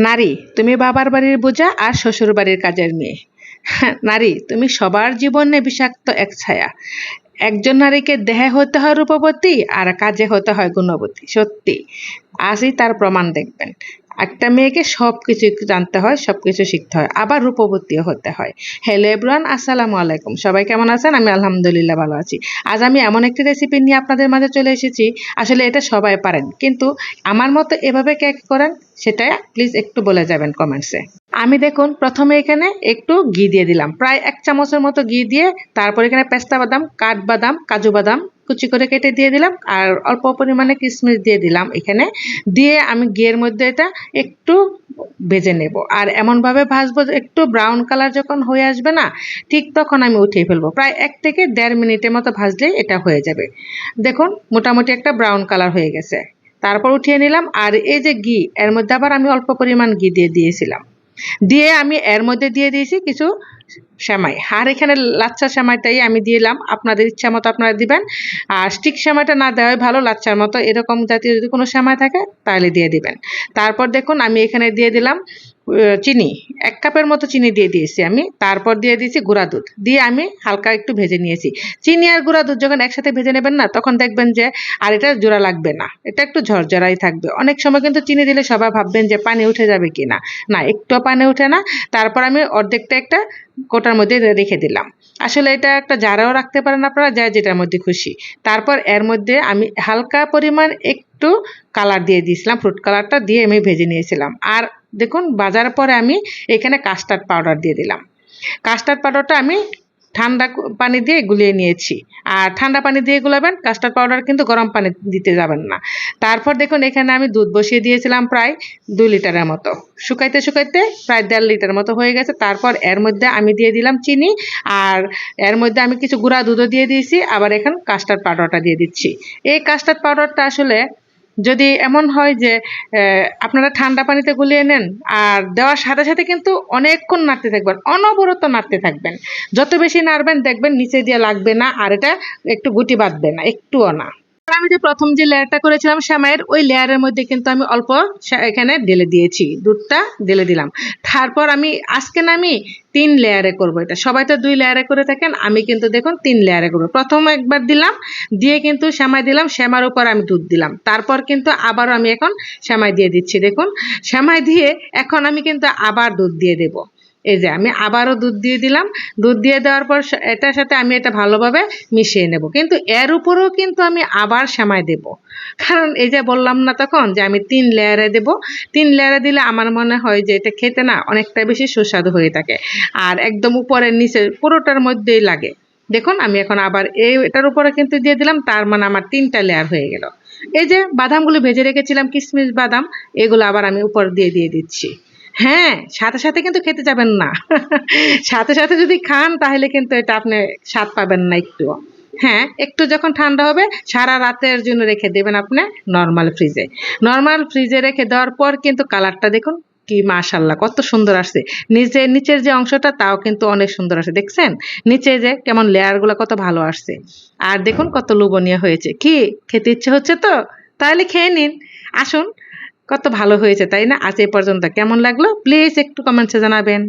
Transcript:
নারী তুমি বাবার বাড়ির বোঝা আর শ্বশুর বাড়ির কাজের মেয়ে। হ্যাঁ, নারী তুমি সবার জীবনে বিষাক্ত এক ছায়া। একজন নারীকে দেহে হতে হয় রূপবতী আর কাজে হতে হয় গুণবতী সত্যি। আজই তার প্রমাণ দেখবেন। একটা মেয়েকে সব কিছু জানতে হয় সব কিছু শিখতে হয়, আবার রূপবতীও হতে হয়। হ্যালো এব্রান আসসালামু আলাইকুম। সবাই কেমন আছেন? আমি আলহামদুলিল্লাহ ভালো আছি। আজ আমি এমন একটি রেসিপি নিয়ে আপনাদের মাঝে চলে এসেছি। আসলে এটা সবাই পারেন, কিন্তু আমার মতো এভাবে কেক করেন সেটা প্লিজ একটু বলে যাবেন কমেন্টসে আমি দেখুন, প্রথমে এখানে একটু ঘি দিয়ে দিলাম। প্রায় এক চামচের মতো ঘি দিয়ে তারপর এখানে পেস্তা বাদাম কাঠবাদাম কাজু বাদাম কুচি করে কেটে দিয়ে দিলাম আর অল্প পরিমাণে কিশমিশ দিয়ে দিলাম এখানে। দিয়ে আমি ঘিয়ের মধ্যে এটা একটু ভেজে নেব। আর এমনভাবে ভাজবো একটু ব্রাউন কালার যখন হয়ে আসবে না, ঠিক তখন আমি উঠিয়ে ফেলব। প্রায় এক থেকে দেড় মিনিটের মতো ভাজলেই এটা হয়ে যাবে। দেখুন, মোটামুটি একটা ব্রাউন কালার হয়ে গেছে। তারপর উঠিয়ে নিলাম আর এই যে ঘি, এর মধ্যে আবার আমি অল্প পরিমাণ ঘি দিয়ে দিয়েছিলাম। দিয়ে আমি এর মধ্যে দিয়ে দিয়েছি কিছু সেমাই। আর এখানে লাচ্চা সেমাইটাই আমি দিলাম। আপনাদের ইচ্ছা মতো আপনারা দিবেন। আর স্টিক সেমাইটা না দেওয়াই ভালো লাচ্ছার মতো। এরকম জাতীয় যদি কোনো সেমাই থাকে, তাহলে দিয়ে দিবেন। তারপর দেখুন, আমি এখানে দিয়ে দিলাম চিনি। এক কাপের মতো চিনি দিয়ে দিয়েছি আমি। তারপর দিয়ে দিয়েছি গুঁড়া দুধ। দিয়ে আমি হালকা একটু ভেজে নিয়েছি। চিনি আর গুঁড়া দুধ যখন একসাথে ভেজে নেবেন না, তখন দেখবেন যে আর এটা জোড়া লাগবে না। এটা একটু ঝরঝরাই থাকবে। অনেক সময় কিন্তু চিনি দিলে সবাই ভাববেন যে পানি উঠে যাবে কি না না একটু পানি ওঠে না। তারপর আমি অর্ধেকটা একটা কোটার মধ্যে রেখে দিলাম। আসলে এটা একটা জারাও রাখতে পারেন আপনারা, যা যেটার মধ্যে খুশি। তারপর এর মধ্যে আমি হালকা পরিমাণ একটু কালার দিয়ে দিয়েছিলাম। ফ্রুট কালারটা দিয়ে আমি ভেজে নিয়েছিলাম। আর দেখুন, বাজার পরে আমি এখানে কাস্টার্ড পাউডার দিয়ে দিলাম। কাস্টার্ড পাউডারটা আমি ঠান্ডা পানি দিয়ে গুলিয়ে নিয়েছি। আর ঠান্ডা পানি দিয়ে গুলাবেন কাস্টার্ড পাউডার কিন্তু গরম পানি দিতে যাবেন না। তারপর দেখুন, এখানে আমি দুধ বসিয়ে দিয়েছিলাম প্রায় দুই লিটারের মতো। শুকাইতে শুকাইতে প্রায় দেড় লিটার মতো হয়ে গেছে। তারপর এর মধ্যে আমি দিয়ে দিলাম চিনি। আর এর মধ্যে আমি কিছু গুঁড়া দুধও দিয়ে দিয়েছি। আবার এখন কাস্টার্ড পাউডারটা দিয়ে দিচ্ছি। এই কাস্টার্ড পাউডারটা আসলে যদি এমন হয় যে আপনারা ঠান্ডা পানিতে গুলিয়ে নেন, আর দেওয়ার সাথে সাথে কিন্তু অনেকক্ষণ নাড়তে থাকবেন, অনবরত নাড়তে থাকবেন। যত বেশি নাড়বেন, দেখবেন নিচে দিয়ে লাগবে না, আর এটা একটু গুটি বাঁধবে না, একটুও না। আমি যে প্রথম যে লেয়ারটা করেছিলাম শ্যামাইয়ের, ওই লেয়ারের মধ্যে কিন্তু আমি অল্প এখানে ঢেলে দিয়েছি, দুধটা ঢেলে দিলাম। তারপর আমি, আজকে না আমি তিন লেয়ারে করব এটা। সবাই তো দুই লেয়ারে করে থাকেন, আমি কিন্তু দেখুন তিন লেয়ারে করব। প্রথম একবার দিলাম, দিয়ে কিন্তু শ্যামাই দিলাম, শ্যামার উপর আমি দুধ দিলাম। তারপর কিন্তু আবারও আমি এখন শ্যামাই দিয়ে দিচ্ছি, দেখুন। শ্যামাই দিয়ে এখন আমি কিন্তু আবার দুধ দিয়ে দেবো। এই যে আমি আবারও দুধ দিয়ে দিলাম। দুধ দিয়ে দেওয়ার পর এটার সাথে আমি এটা ভালোভাবে মিশিয়ে নেব। কিন্তু এর উপরেও কিন্তু আমি আবার সেমাই দেব। কারণ এই যে বললাম না তখন যে আমি তিন লেয়ারে দেব। তিন লেয়ারে দিলে আমার মনে হয় যে এটা খেতে না অনেকটা বেশি সুস্বাদু হয়ে থাকে। আর একদম উপরের নিচে পুরোটার মধ্যেই লাগে। দেখুন, আমি এখন আবার এই এটার উপরে কিন্তু দিয়ে দিলাম। তার মানে আমার তিনটা লেয়ার হয়ে গেল। এই যে বাদামগুলো ভেজে রেখেছিলাম কিশমিশ বাদাম, এগুলো আবার আমি উপর দিয়ে দিয়ে দিচ্ছি। হ্যাঁ সাথে সাথে কিন্তু খেতে যাবেন না। সাথে সাথে যদি খান, তাহলে কিন্তু এটা আপনি স্বাদ পাবেন না একটু। হ্যাঁ একটু যখন ঠান্ডা হবে, সারা রাতের জন্য রেখে দেবেন আপনি নর্মাল ফ্রিজে নর্মাল ফ্রিজে রেখে দেওয়ার পর কিন্তু কালারটা দেখুন কি মাশাল্লাহ কত সুন্দর আসছে। নিচে, নিচের যে অংশটা, তাও কিন্তু অনেক সুন্দর আসছে। দেখছেন? নিচে যে কেমন লেয়ারগুলো কত ভালো আসছে। আর দেখুন কত লোভনীয় হয়েছে। কি? খেতে ইচ্ছে হচ্ছে তো? তাহলে খেয়ে নিন। আসুন কত ভালো হয়েছে তাই না? আজ এ পর্যন্ত। কেমন লাগল? প্লিজ একটু কমেন্টসে জানাবেন।